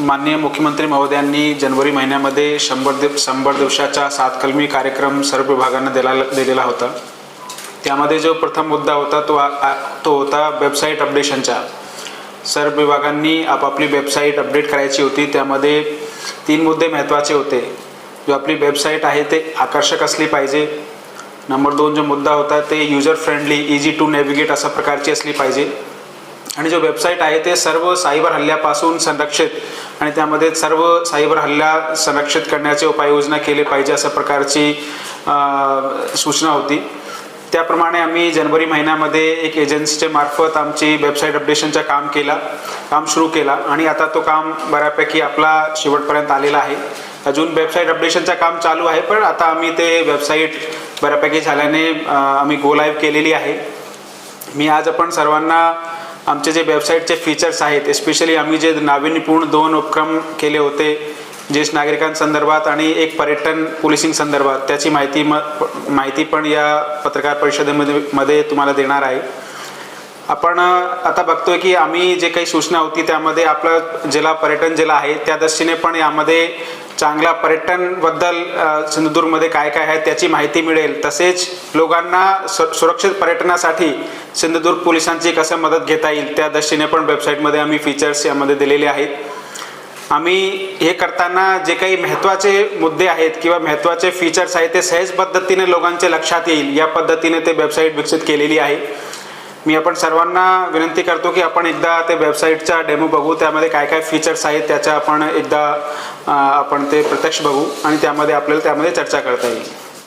माननीय मुख्यमंत्री महोदयांनी जनवरी महिन्यामध्ये शंभर दिव शंभर दिवसाचा सात कलमी कार्यक्रम सर्व विभागांना दिला दिलेला होता. त्यामध्ये जो प्रथम मुद्दा होता तो आ- तो होता वेबसाईट अपडेशनचा. सर्व विभागांनी आपापली वेबसाईट अपडेट करायची होती. त्यामध्ये तीन मुद्दे महत्त्वाचे होते. जो आपली वेबसाईट आहे ते आकर्षक असली पाहिजे. नंबर दोन जो मुद्दा होता ते user friendly easy to navigate अशा प्रकारची असली पाहिजे. आणि जो वेबसाईट आहे ते सर्व सायबर हल्ल्यापासून संरक्षित आणि त्यामध्ये सर्व सायबर हल्ला संरक्षित करण्याचे उपाययोजना केले पाहिजे अशा प्रकारची सूचना होती. त्याप्रमाणे आम्ही जनवरी महिन्यामध्ये एक एजन्सीच्या मार्फत आमची वेबसाईट अपडेशनचं काम केला काम सुरू केला आणि आता तो काम बऱ्यापैकी आपला शेवटपर्यंत आलेला आहे. अजून वेबसाईट अपडेशनचं काम चालू आहे पण आता आम्ही ते वेबसाईट बऱ्यापैकी झाल्याने आम्ही गो लाईव्ह केलेली आहे. मी आज आपण सर्वांना आमचे जे वेबसाईटचे फीचर्स आहेत एस्पेशली आम्ही जे नाविन्यपूर्ण दोन उपक्रम केले होते ज्येष्ठ नागरिकांसंदर्भात आणि एक पर्यटन पोलिसिंग संदर्भात त्याची माहिती म माहिती पण या पत्रकार परिषदेमध्ये मध्ये तुम्हाला देणार आहे. आपण आता बघतोय की आम्ही जे काही सूचना होती त्यामध्ये आपलं जिल्हा पर्यटन जिल्हा आहे त्या दृष्टीने पण यामध्ये चांगला पर्यटनबद्दल सिंधुदुर्गमध्ये काय काय आहे त्याची माहिती मिळेल. तसेच लोकांना सुरक्षित पर्यटनासाठी सिंधुदुर्ग पोलिसांची कसं मदत घेता येईल त्या दृष्टीने पण वेबसाईटमध्ये आम्ही फीचर्स यामध्ये दिलेले आहेत. आम्ही हे करताना जे काही महत्त्वाचे मुद्दे आहेत किंवा महत्त्वाचे फीचर्स आहेत ते सहज पद्धतीने लोकांचे लक्षात येईल. या पद्धतीने ते वेबसाईट विकसित केलेली आहे. मी आपण सर्वांना विनंती करतो की आपण एकदा ते वेबसाईटचा डेमो बघू. त्यामध्ये काय काय फीचर्स आहेत त्याचा आपण एकदा आपण ते प्रत्यक्ष बघू आणि त्यामध्ये आपल्याला त्यामध्ये चर्चा करता येईल.